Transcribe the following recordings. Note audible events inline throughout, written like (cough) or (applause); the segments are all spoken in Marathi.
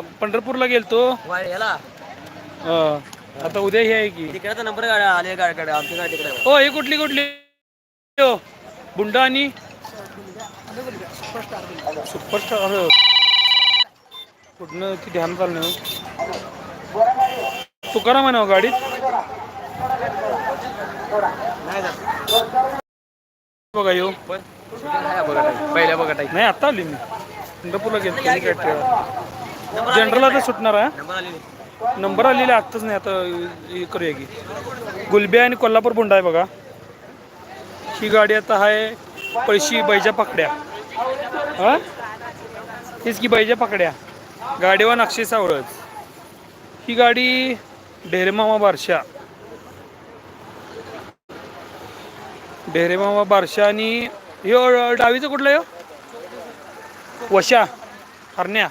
पंढरपूरला गेलतो. वाय- याला? अं, आता उद्या हे आहे की. नंबर गाडी तिकडे. हो हे कुठली कुठली? हो, बुंडा आणि? सुपरस्टार कुठनं ती ध्यान चाललं हो. तुकाराम आहे ना हो गाडीत? नाही जात. बघा येऊ. पण. आहे बघा. पहिल्या बघा. नाही आता आली मी. पंढरपूरला गेलो. जनरल आता सुटणार आहे. नंबर आलेली आत्ताच नाही आता हे करूया की. गुलबे आणि कोल्हापूर बुंडा आहे बघा. ही गाडी आता आहे पळशी बैजा पकड्या. हा? हीच की बैजा पकड्या. गाडीवर अक्षय सावळच ही गाडी ढेरेमामा बारशा. ढेरेमामा बारशा आणि ह्यो डावीचं कुठलं ह्यो वशा हरण्या.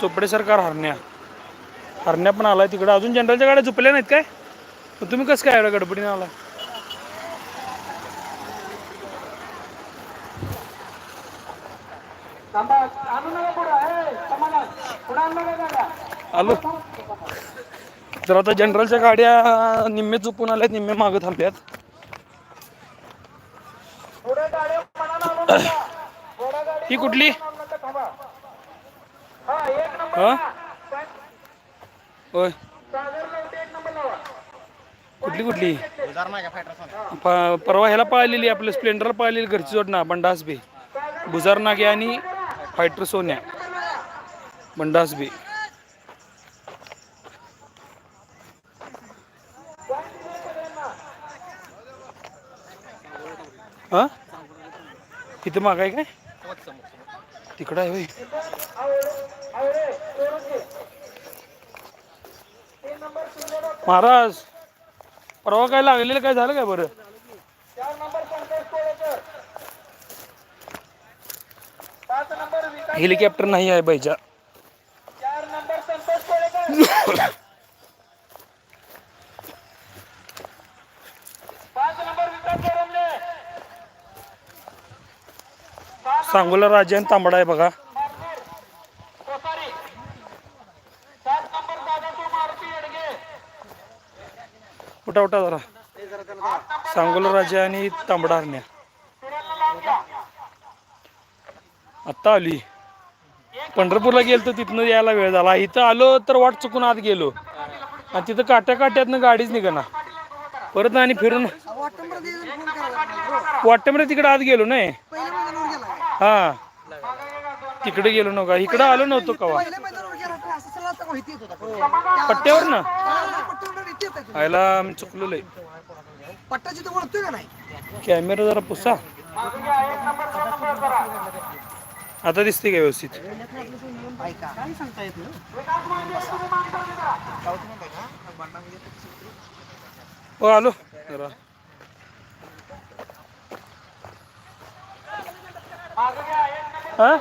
चोपडे सरकार हरण्या. हरण्या पण आलाय तिकडे. अजून जनरलच्या गाड्या झुपल्या नाहीत काय? मग तुम्ही कसं काय एवढ्या गडबडीने आला आलो. तर आता जनरलच्या गाड्या निम्मे चुपून आल्यात निम्मे मागं थांबल्यात. ही कुठली? होय. कुठली कुठली? प- परवा ह्याला पाळलेली आपलं स्प्लेंडरला पाळलेली घरची जोड ना बंडास बे. बुजार नागे आणि फायटर सोन्या. बंडास बे. हा? तिथं माग आहे काय? तिकडं आहे महाराज परवा काय लागलेलं काय झालं काय बरं? हेलिकॉप्टर नाही आहे बाईच्या. सांगोला राजा आणि तांबडा आहे बघा. उठा उठा जरा. सांगोला राजा आणि तांबडारण्या आत्ता आली. पंढरपूरला गेलो तर तिथनं यायला वेळ झाला. इथं आलो तर वाट चुकून आत गेलो. आणि तिथं काट्या काट्यातनं गाडीच निघाना. परत आणि फिरून वाटतं तिकडे आत गेलो नाही. हा. तिकडे गेलो नव्हता. इकडे आलो नव्हतो कवा. पट्ट्यावर ना. आयला आम्ही चुकलेलो आहे. पट्टाची तर ओळखतोय का नाही? कॅमेरा जरा पुसा. आता दिसते का व्यवस्थित? ऐका. काय सांगता येत हो आलो. जरा. हा?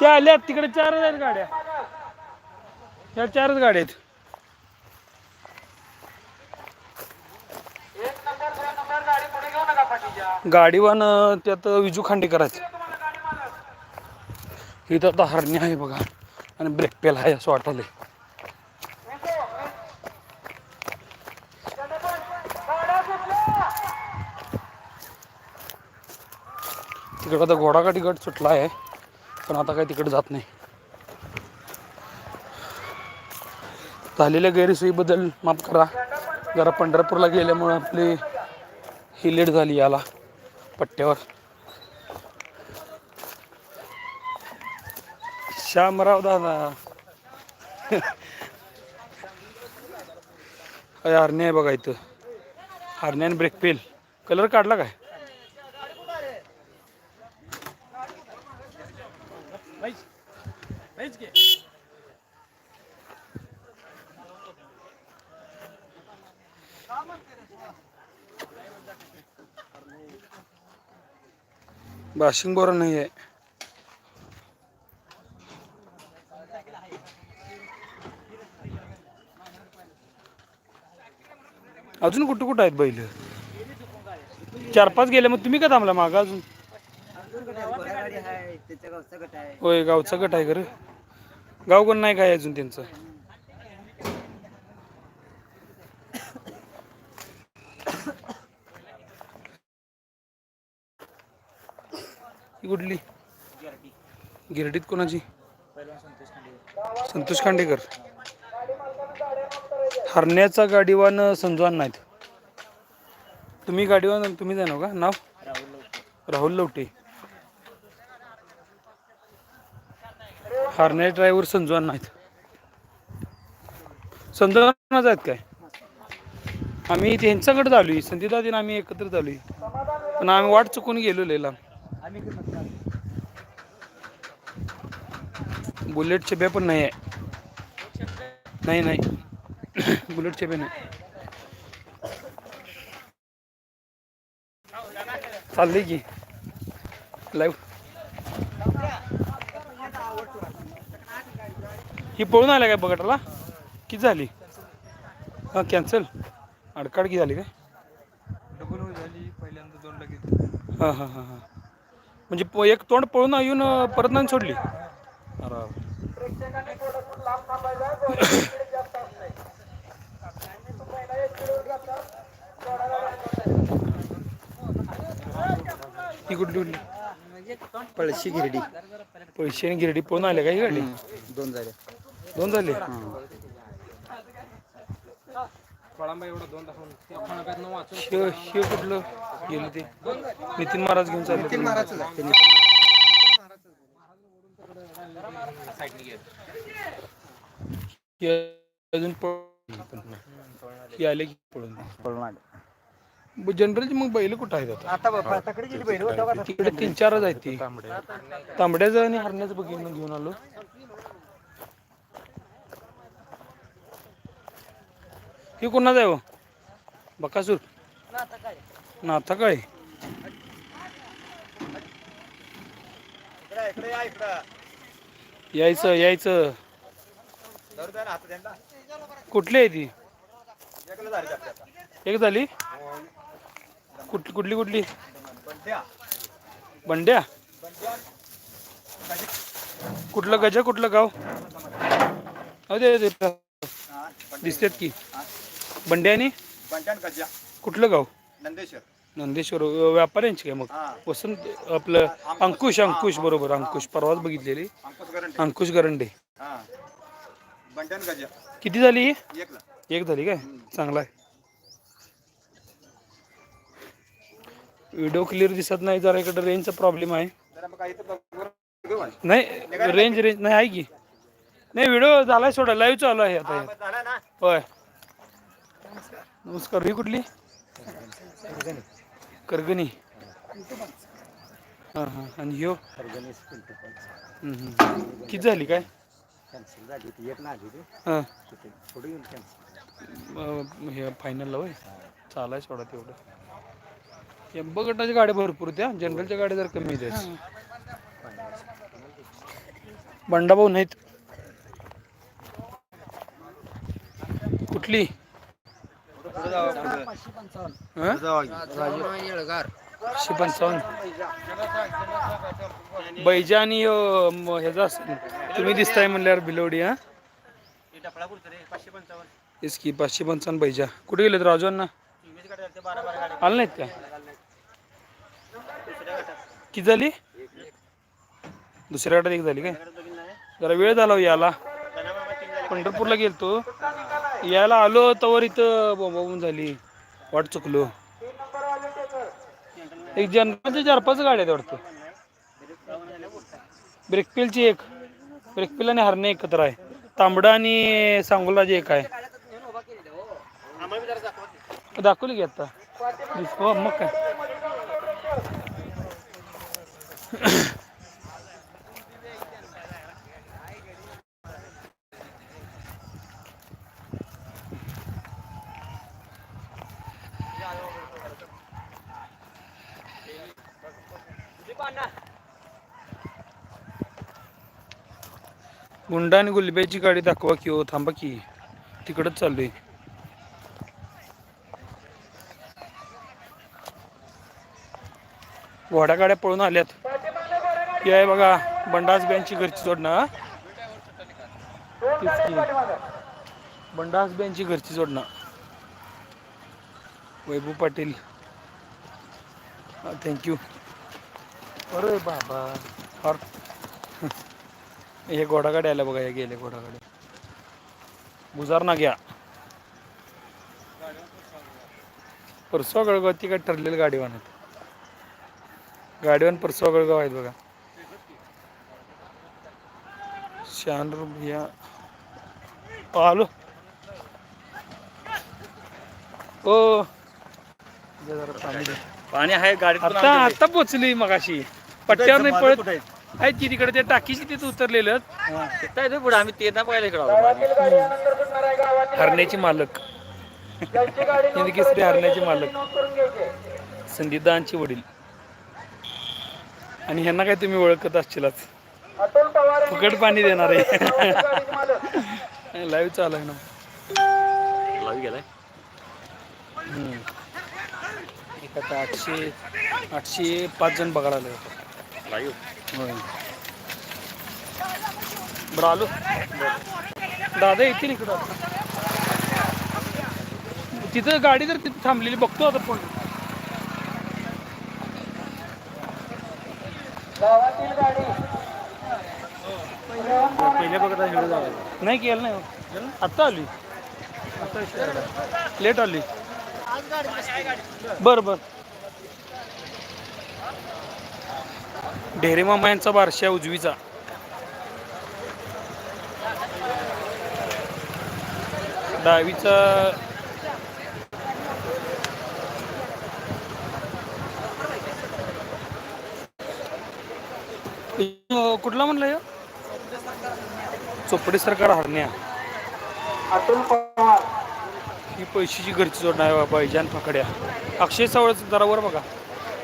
त्या आल्यात तिकडे चारच आहेत गाड्या. त्या चारच गाड्या आहेत. गाडीवान त्यात विजू खांडेकर आहेत. इथं आता हरणी आहे बघा. आणि ब्रेक पेल आहे असं वाटलं तिकडं आता घोडागाडी गट सुटला आहे पण आता काही तिकडे जात नाही. झालेल्या गैरसोयीबद्दल माफ करा. जरा पंढरपूरला गेल्यामुळे आपली ही लेट झाली याला पट्ट्यावर. श्यामराव दादा. (laughs) अरे हरणे आहे बघा इथं. हरणे ब्रेक पेल कलर काढला काय? बाशिंग बोरा नाही आहे. अजून कुठं कुठं आहेत बैल? चार पाच गेले मग तुम्ही का थांबला मागं अजून? होय गावचा गट आहे खरं. गाव कोण नाही काय अजून त्यांचं? ही कुठली? गिरडीत कोणाची? संतोष खांडेकर. हरण्याचा गाडीवान संजवान नाहीत. तुम्ही गाडीवान तुम्ही जाणव का? नाव? राहुल लवटे. हरण्या ड्रायव्हर संजवान नाहीत. संजवानाच आहेत काय? आम्ही त्यांच्याकडे आलो आहे संधीदादीन आम्ही एकत्र आलो पण आम्ही वाट चुकून गेलो लयला बुलेट छब्या पण नाही आहे. नाही नाही. (coughs) बुलेट छब्या नाही. चाललंय की. लाईव्ह ही पळून आल्या काय बघटाला किती झाली? हां कॅन्सल अडकाड की झाली काय? डबल झाली. पहिल्यांदा दोन लगेच हां हां हां हां. म्हणजे प- एक तोंड पळून येऊन परत नाही सोडली. ही कुठली कुठली पळशी गिरडी. पैसे आणि गिरडी पळून आले का ही गाडी? दोन झाले. दोन झाले? कळंबा एवढा दोन दाखवून वाचून शिव शिव कुठलं? गेलं ते. नितीन महाराज घेऊन चालले नितीन महाराज. अजून पळून ही आले की पळून पळून आले जनरलची मग बैल कुठं आहेत आता? आता तकडे गेली बैल होता का? तिकडे तीन चारच आहेत ती. तांबड्याचं आणि हरण्याचं बघून घेऊन आलो. ही कोणाच आहे हो? बकासूर. नाथा काय? यायचं यायचं. कुठली आहे ती? एक झाली? कुठली कुठली कुठली? बंड्या. कुठलं गजा कुठलं गाव? दे दिसतात की. बंड्या आणि? गजा कुठलं गाव? नंदेश्वर. नंदेश्वर. व्यापाऱ्यांची काय मग? हा. वसंत आपलं अंकुश. अंकुश बरोबर. अंकुश परवाच बघितलेली. अंकुश गरंडे. हा. गजा किती झाली ही? एक झाली काय? चांगला आहे. व्हिडिओ क्लिअर दिसत नाही जरा इकडे रेंजचा प्रॉब्लेम आहे. जरा मग काही तर बघू. आहे. नाही रेंज रेंज. नाही आहे की. नाही व्हिडिओ झालाय सोडा. लाईव्ह चालू आहे आता. झाला ना. होय. नमस्कार ही कुठली? करगणी. हां हां आणि ह्यो? किती झाली काय किती झाली काय? हां. कॅन्सल हे फायनलला होय? चालाय सोडा तेवढं. एम्ब गटाच्या गाड्या भरपूर त्या जनरलच्या गाड्या जर कमी आहेत. बंडाभाऊ नाहीत. कुठली? पंचावन्न बैजा आणि ह्याचा तुम्ही दिसताय म्हणल्यावर बिलोडी हा? तेच की पाचशे पंचावन्न बैजा. कुठे गेलेत राजू अण्णा? आलं नाहीत काय किती झाली? दुसऱ्या गटात एक झाली काय? जरा वेळ झाला हो याला. पंढरपूरला गेलतो. यायला आलो तवर इथं बोंबाबोंब झाली. वाट चुकलो. एक जनरलच्या चार पाच गाड्या आहेत वाटतं. ब्रेकपिलची एक. ब्रेकपिल आणि हरणे एकत्र आहे. तांबडा आणि सांगोलाची एक आहे. दाखवली की आता. हो मग काय. गुंडा आणि गुलब्याची गाडी दाखवा की हो थांबा की. तिकडच चाललोय. घोड्या गाड्या पळून आल्यात. आहे बघा बंडास बँकची घरची जोडणं हा. तेच की. बंडा हसब्यांची घरची जोडणं. वैभव पाटील. थँक्यू अरे बाबा. हे घोडागाडी आल्या बघा हे गेले घोडागाडी. गुजार ना घ्या. परसवा गळगाव ती काय ठरलेली गाडीवान आहेत. गाडीवान परसवा गळगाव आहेत बघा. शहाण्णव भैया आलो. ओ. पाणी आहे गाडीत आता आता पोचली मगाशी. पट्ट्यावर नाही पळत. आहे ती तिकडे? त्या टाकीची तिथं उतरलेलं. पुढे आम्ही ते ना पाहिलं इकडं हरण्याचे मालक. केसरी हरण्याचे मालक. संदीपदांचे वडील. आणि ह्यांना काय तुम्ही ओळखत असशीलच. फुकट पाणी देणार. आहे लाईव्ह चालू आहे ना. लावी गेलाय. हम्म. एक आता आठशे आठशे पाच जण बघायला होते. लाईव्ह बरं आलो दादा येतील इकडं. तिथं गाडी तर तिथं थांबलेली बघतो आता पण पहिले बघत नाही केलं नाही. हो. आत्ता आली. लेट आली. बरं बरं. ढेरे मामा यांचा बारशा उजवीचा. डावीचा. कुठला म्हणलं? चोपडे सरकार हरण्या. ही पैशाची घरची जोड आहे बाबा जान पकड्या अक्षय सावळच जरा वर बघा.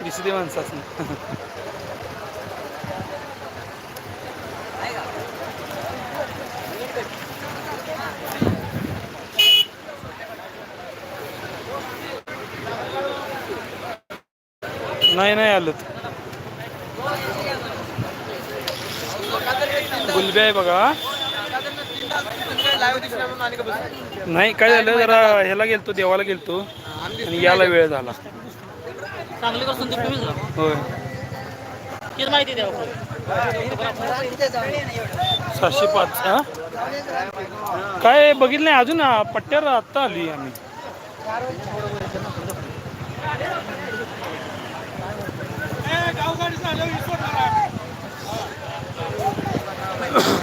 दिसते माणसाचं (laughs) नाही नाही आलं गुलबी आहे बघा. नाही काय झालं जरा ह्याला गेलतो देवाला गेलतो आणि याला वेळ झाला. होय. सहाशे पाच हा? काय बघितलं नाही अजून पट्ट्यावर आत्ता आली आम्ही. 想要你坐上来。